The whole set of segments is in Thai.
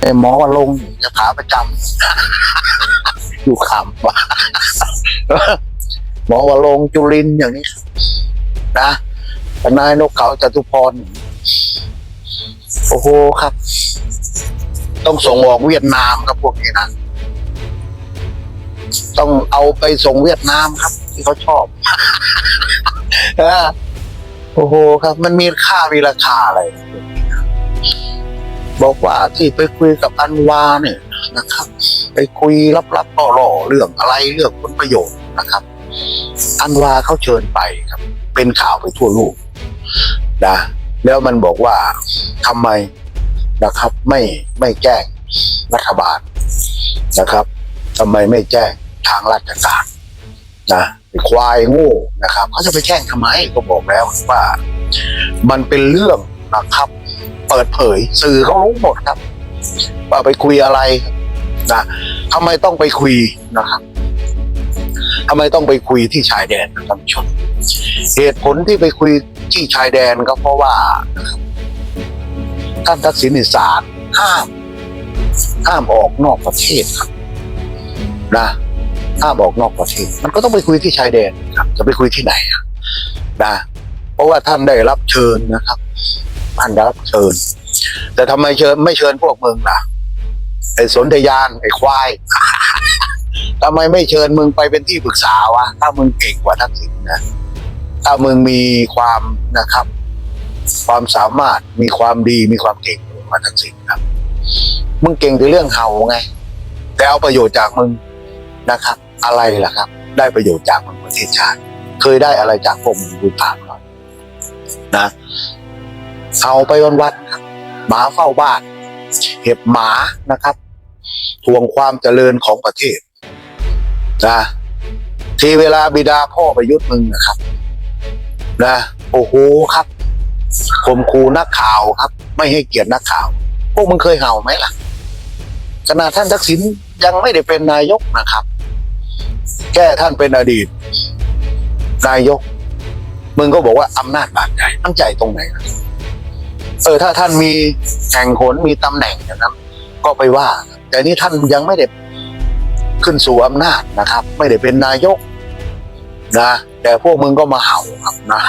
ไอ้หมอว่าลงค์จะขาประจำ อยู่ขำว่าหมอว่าลงจุลินอย่างนี้ นะนายนกเขาจตุพร โอ้โหครับ ต้องส่งออกเวียดนามครับพวกนี้นะต้องเอาไปส่งเวียดนามครับ ที่เขาชอบอโอ้โหครับ มันมีค่ามีราคาอะไร บอกว่าที่ไปคุยกับอันวาเนี่ยนะครับ ไปคุยลับๆล่อๆเรื่องอะไรเรื่องผลประโยชน์นะครับ อันวาเขาเชิญไปครับ เป็นข่าวไปทั่วโลกนะแล้วมันบอกว่าทำไมนะครับ ไม่ไม่แจ้งรัฐบาลนะครับทำไมไม่แจ้งทางราชการนะควายโง่นะครับเขาจะไปแจ้งทำไมก็บอกแล้วว่า มันเป็นเรื่องนะครับ ปิดเผย สื่อเขารู้หมดครับว่าไปคุยอะไรนะทำไมต้องไปคุยนะครับทำไมต้องไปคุยที่ชายแดนท่านผู้ชมเหตุผลที่ไปคุยที่ชายแดนก็เพราะว่า ท่านทักษิณนิสารห้ามห้ามออกนอกประเทศครับนะห้ามออกนอกประเทศ มันก็ต้องไปคุยที่ชายแดนครับ จะไปคุยที่ไหนนะเพราะว่าท่านได้รับเชิญนะครับ ท่านได้รับเชิญ แต่ทำไมเชิญไม่เชิญพวกมึงล่ะ ไอ้สนธยานไอ้ควายทำไมไม่เชิญมึงไปเป็นที่ปรึกษาวะ ถ้ามึงเก่งกว่าทักษิณนะ ถ้ามึงมีความนะครับ ความสามารถมีความดีมีความเก่งกว่าทักษิณครับ มึงเก่งแต่เรื่องเห่าไง แต่เอาประโยชน์จากมึงนะครับ อะไรล่ะครับ ได้ประโยชน์จากมึงประเทศชาติ เคยได้อะไรจากพวกมึงดูผ่านก่อนนะ เอาไปวันๆหมาเฝ้าบ้าน เห็บหมานะครับทวงความเจริญของประเทศนะทีเวลาบิดาพ่อประยุทธ์มึงนะครับนะโอ้โหครับข่มขู่นักข่าวครับ ไม่ให้เกียรตินักข่าว พวกมึงเคยเห่าไหมล่ะขณะท่านทักษิณยังไม่ได้เป็นนายกนะครับ แค่ท่านเป็นอดีต นายก มึงก็บอกว่าอำนาจบาดใจตั้งใจตรงไหนล่ะ เออถ้าท่านมีแห่งหนมีตำแหน่งอย่างนั้นก็ไปว่า แต่นี่ท่านยังไม่ได้ขึ้นสู่อำนาจนะครับ ไม่ได้เป็นนายกนะแต่พวกมึงก็มาเห่าครับนะ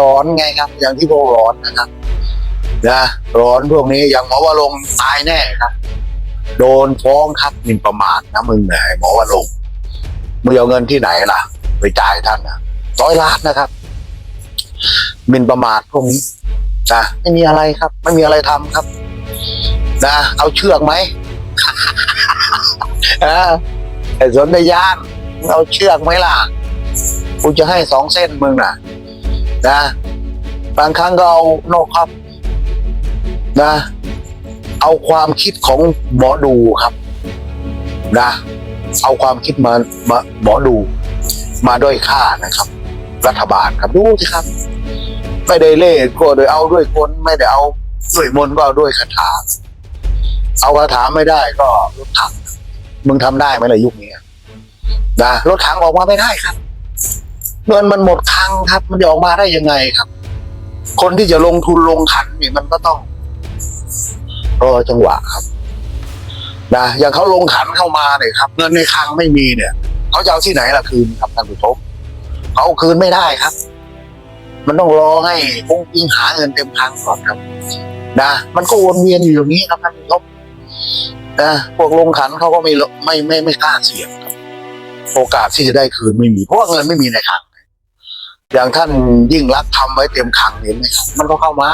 ร้อนไงครับ อย่างที่พวกร้อนนะครับนะร้อนพวกนี้อย่างหมอวาลงตายแน่ครับ โดนฟ้องครับมินประมาทนะมึงไอ้หมอวาลงมึงเอาเงินที่ไหนล่ะ ไปจ่ายท่านนะร้อยล้านนะครับมินประมาทพวกนี้ นะไม่มีอะไรครับ ไม่มีอะไรทำครับ นะเอาเชือกไหมเออไอ้สนธยานมึงเอาเชือกไหมล่ะกูจะให้สองเส้นมึงน่ะ นะบางครั้งก็เอานอกครับ นะ เอาความคิดของหมอดูครับ นะ เอาความคิดมามาหมอดู มาด้วยค่านะครับ รัฐบาลครับดูสิครับ ไม่ได้เล่ห์ก็โดยเอาด้วยคนไม่ได้เอาด้วยมนต์ก็เอาด้วยคาถาเอาคาถาไม่ได้ก็รถถังมึงทำได้ไหมล่ะยุคนี้นะรถถังออกมาไม่ได้ครับเงินมันหมดคลังครับ มันจะออกมาได้ยังไงครับ คนที่จะลงทุนลงขันนี่มันก็ต้องรอจังหวะครับนะอย่างเขาลงขันเข้ามาเนี่ยครับ เงินในคลังไม่มีเนี่ยเขาจะเอาที่ไหนล่ะคืนครับท่านผู้ชมเขาเอาคืนไม่ได้ครับ มันต้องรอให้องค์อิงหาเงินเต็มคลังก่อนครับนะมันก็วนเวียนอยู่อย่างนี้ครับท่านผู้ชมนะพวกลงขันเขาก็ไม่ลไม่ไม่ไม่กล้าเสี่ยงครับ โอกาสที่จะได้คืนไม่มีเพราะเงินไม่มีในคลังอย่างท่านยิ่งรักษณ์ทำไว้เต็มคลังเห็นไหมครับมันก็เข้ามา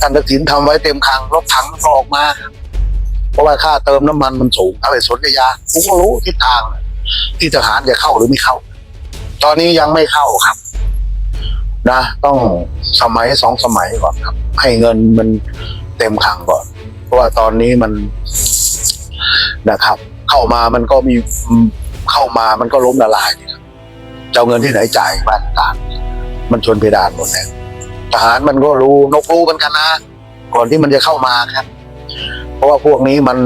ท่านทักษิณทำไว้เต็มคลังรถถังก็ออกมา เพราะว่าค่าเติมน้ำมันมันสูงอะไรสนยาผมก็รู้ทิศทาง ที่ทหารจะเข้าหรือไม่เข้า ตอนนี้ยังไม่เข้าครับ นะต้องสมัยสองสมัยก่อนครับ ให้เงินมันเต็มคังก่อน เพราะว่าตอนนี้มันนะครับ เข้ามามันก็มีเข้ามามันก็ล้มละลายนะครับจะเอาเงินที่ไหนจ่ายบ้านต่างมันชนเพดานหมดแล้วทหารมันก็รู้นกรู้เหมือนกันนะก่อนที่มันจะเข้ามาครับ เพราะว่าพวกนี้มัน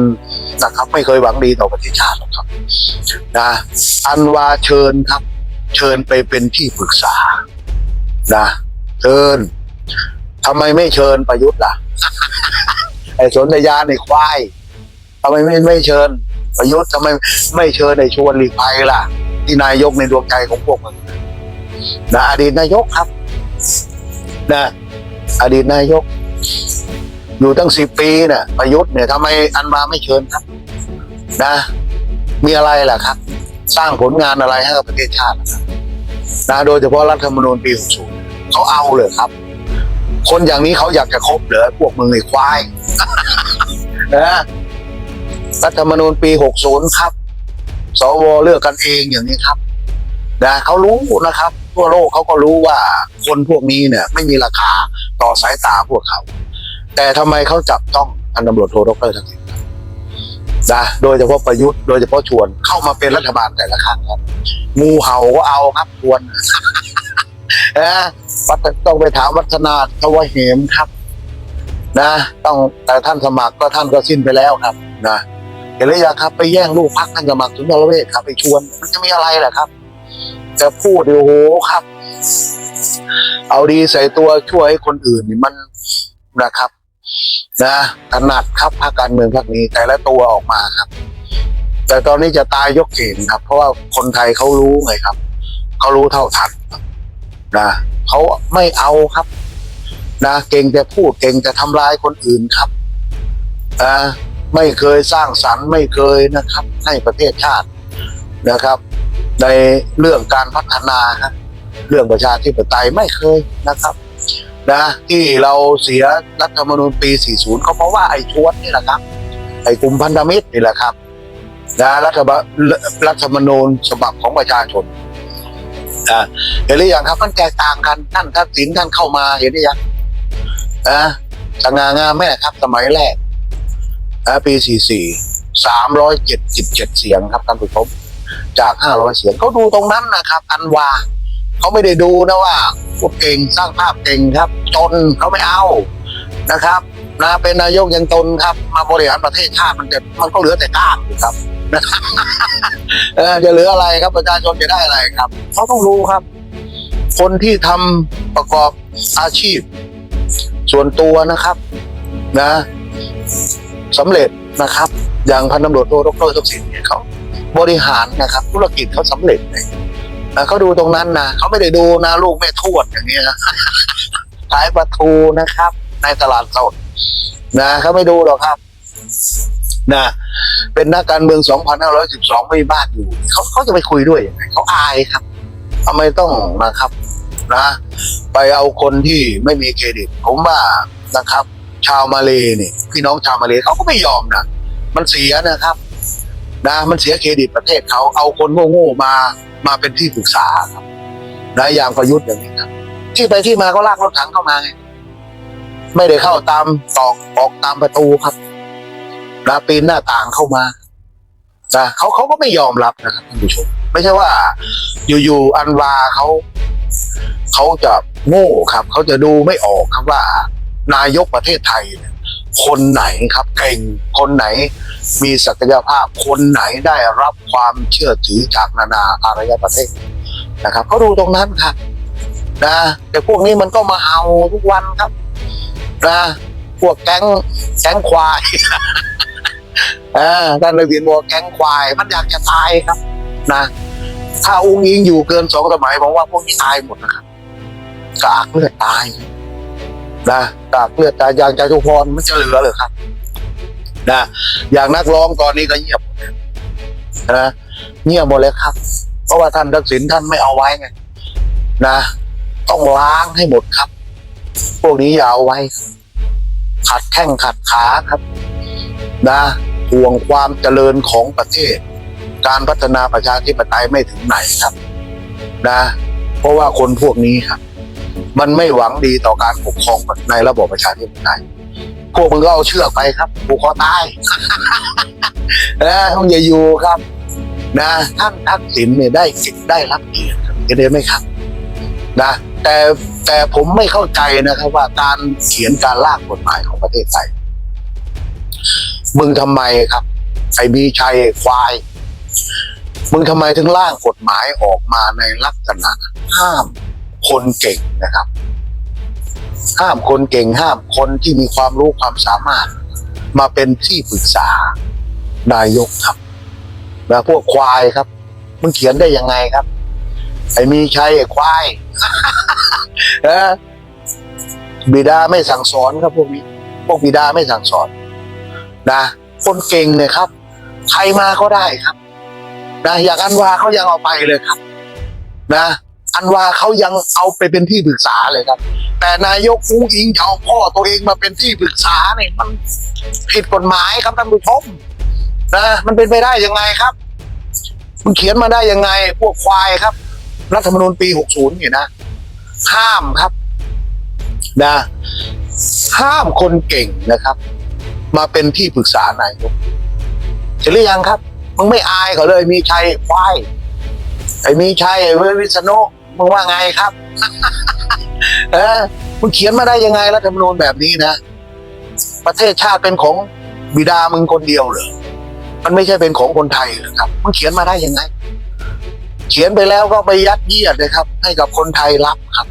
นะครับ ไม่เคยหวังดีต่อประเทศชาติหรอกครับ นะ อันวาเชิญครับ เชิญไปเป็นที่ปรึกษา นะเชิญทำไมไม่เชิญประยุทธ์ล่ะ ไอ้สนธยาในควายทำไมไม่ไม่เชิญ ประยุทธ์ทำไมไม่เชิญในชวนหลีกภัยล่ะ ที่นายกในดวงใจของพวกมันนะอดีตนายกครับนะอดีตนายก อยู่ตั้งสิบปีนี่ยประยุทธ์เนี่ยทำไมอันมาไม่เชิญครับ นะ มีอะไรล่ะครับ สร้างผลงานอะไรให้กับประเทศชาตินะครับนะโดยเฉพาะรัฐธรรมนูญปี 60 เขาเอาเลยครับ คนอย่างนี้เขาอยากจะคบเหรอพวกมึงไอ้ควายนะรัฐธรรมนูญปี 60 ครับ สวเลือกกันเองอย่างนี้ครับนะเขารู้นะครับ ทั่วโลกเขาก็รู้ว่าคนพวกนี้เนี่ย ไม่มีราคาต่อสายตาพวกเขา แต่ทำไมเขาจับต้องพันตำรวจโทดรทักษิณครับนะโดยเฉพาะประยุทธ์โดยเฉพาะชวนเข้ามาเป็นรัฐบาลแต่ละครั้งครับงูเห่าก็เอาครับชวนนะ วัฒต้องไปถามวัฒนาทวเหมครับ นะ ต้องแต่ท่านสมัครก็ท่านก็สิ้นไปแล้วครับ นะเห็นหรือยังครับ ไปแย่งลูกพักท่านสมัครสุนทรเวชครับไปชวนมันจะมีอะไรแหละครับจะพูดเดี๋ยวโอ้โหครับ เอาดีใส่ตัวช่วยให้คนอื่นนี่มันนะครับ นะถนัดครับภาคการเมืองภาคนี้แต่ละตัวออกมาครับ แต่ตอนนี้จะตายยกเข่งครับ เพราะว่าคนไทยเขารู้ไงครับเขารู้เท่าทันครับ นะเขาไม่เอาครับ นะเก่งแต่พูดเก่งแต่ทำร้ายคนอื่นครับอ่าไม่เคยสร้างสรรค์ไม่เคยนะครับ ให้ประเทศชาตินะครับ ในเรื่องการพัฒนาครับเรื่องประชาธิปไตยไม่เคยนะครับ นะที่เราเสียรัฐธรรมนูญปี 40 ก็เพราะว่าไอ้ชวนนี่แหละครับ ไอ้กลุ่มพันธมิตรนี่แหละครับนะรัฐบาลรัฐธรรมนูญฉบับของประชาชน อ่าเห็นหรือยังครับมันแตกต่างกันท่านทักษิณท่านเข้ามาเห็นหรือยังอ่าสง่างามแม่ครับ สมัยแรกอ่าปี44 377เจ็ดสียงครับท่านผู้ชมจาก500เสียงเขาดูตรงนั้นนะครับ อันวาเขาไม่ได้ดูนะว่าพวกเก่งสร้างภาพเก่งครับจนเขาไม่เอานะครับนะเป็นนายกยังจนครับ มาบริหารประเทศชาติมันจะมันก็เหลือแต่ก้างครับ จะเหลืออะไรครับประชาชนจะได้อะไรครับเขาต้องรู้ครับ คนที่ทำประกอบอาชีพ ส่วนตัวนะครับ นะสำเร็จนะครับ อย่างพันตำรวจโทดรทักษิณเนี่ยเขาบริหารนะครับ ธุรกิจเขาสำเร็จเลยนะเขาดูตรงนั้นนะเขาไม่ได้ดูนะลูกแม่ทวดอย่างเงี้ยขายปลาทูนะครับ ในตลาดสดนะเขาไม่ดูหรอกครับ นะ เป็นนักการเมือง 2512 ไม่มีบ้านอยู่เขาเขาจะไปคุยด้วยยังไงเขาอายครับทำไมต้องนะครับนะ ไปเอาคนที่ไม่มีเครดิต ผมว่านะครับ ชาวมาเลเนี่ยพี่น้องชาวมาเลเขาก็ไม่ยอมนะมันเสียนะครับ นะมันเสียเครดิตประเทศเขาเอาคนโง่ๆมามาเป็นที่ปรึกษาครับนะอย่างประยุทธ์อย่างนี้ครับ ที่ไปที่มาก็ลากรถถังเข้ามาไงไม่ได้เข้าตามตอกออกตามประตูครับ นะปีนหน้าต่างเข้ามานะเขาเขาก็ไม่ยอมรับนะครับท่านผู้ชม ไม่ใช่ว่า อยู่ๆอันวาเขาเขาจะโง่ครับ เขาจะดูไม่ออกครับว่า นายกประเทศไทยเนี่ยคนไหนครับเก่งคนไหนมีศักยภาพ คนไหนได้รับความเชื่อถือจากนานาอารยประเทศนะครับเขาดูตรงนั้นครับนะแต่พวกนี้มันก็มาเอาทุกวันครับนะพวกแก๊งแก๊งควาย อ่าท่านเลยเวียนบอกแก๊งควาย มันอยากจะตายครับ นะ ถ้าอุ้งยิงอยู่เกินสองสมัยผมว่าพวกนี้ตายหมดนะครับกากเลือดตายนะกากเลือดตายอย่างจตุพรมันจะเหลือเลยครับ นะอย่างนักร้องตอนนี้ก็เงียบนะเงียบหมดเลยครับ เพราะว่าท่านทักษิณท่านไม่เอาไว้ไงนะต้องล้างให้หมดครับ พวกนี้อย่าเอาไว้ ขัดแข้งขัดขาครับ นะ ห่วงความเจริญของประเทศ การพัฒนาประชาธิปไตยไม่ถึงไหนครับ นะ เพราะว่าคนพวกนี้ครับ มันไม่หวังดีต่อการปกครองในระบบประชาธิปไตยพวกมึงก็เอาเชือกไปครับผูกคอตายนะต้องอย่าอยู่ครับ นะท่านทักษิณเนี่ยได้สิทธิ์ได้รับเกียรติเห็นไหมครับนะแต่แต่ผมไม่เข้าใจนะครับว่าการเขียนการร่างกฎหมายของประเทศไทย มึงทำไมครับ ไอ้มีชัยควาย มึงทำไมถึงร่างกฎหมายออกมาในลักษณะห้ามคนเก่งนะครับ ห้ามคนเก่งห้ามคนที่มีความรู้ความสามารถ มาเป็นที่ปรึกษานายกครับนะพวกควายครับ มึงเขียนได้ยังไงครับ ไอ้มีชัยไอ้ควายนะบิดาไม่สั่งสอนครับพวกนี้ พวกบิดาไม่สั่งสอน นะ คนเก่งเนี่ยครับ ใครมาก็ได้ครับ นะอย่างอันวาเขายังเอาไปเลยครับ นะ อันวาเขายังเอาไปเป็นที่ปรึกษาเลยครับ แต่นายกอุ้งอิงจะเอาพ่อตัวเองมาเป็นที่ปรึกษาเนี่ยมันผิดกฎหมายครับท่านผู้ชมนะมันเป็นไปได้ยังไงครับ มันเขียนมาได้ยังไงพวกควายครับ รัฐธรรมนูญปี 60เนี่ยนะ ห้ามครับนะห้ามคนเก่งนะครับ มาเป็นที่ปรึกษานายกเห็นหรือยังครับ มึงไม่อายเขาเลย มีชัยควายไอ้มีชัยไอ้เววิษณุมึงว่าไงครับ เออมึงเขียนมาได้ยังไงรัฐธรรมนูญแบบนี้นะ ประเทศชาติเป็นของบิดามึงคนเดียวเหรอมันไม่ใช่เป็นของคนไทยหรอครับมึงเขียนมาได้ยังไง เขียนไปแล้วก็ไปยัดเยียดเลยครับ ให้กับคนไทยรับครับ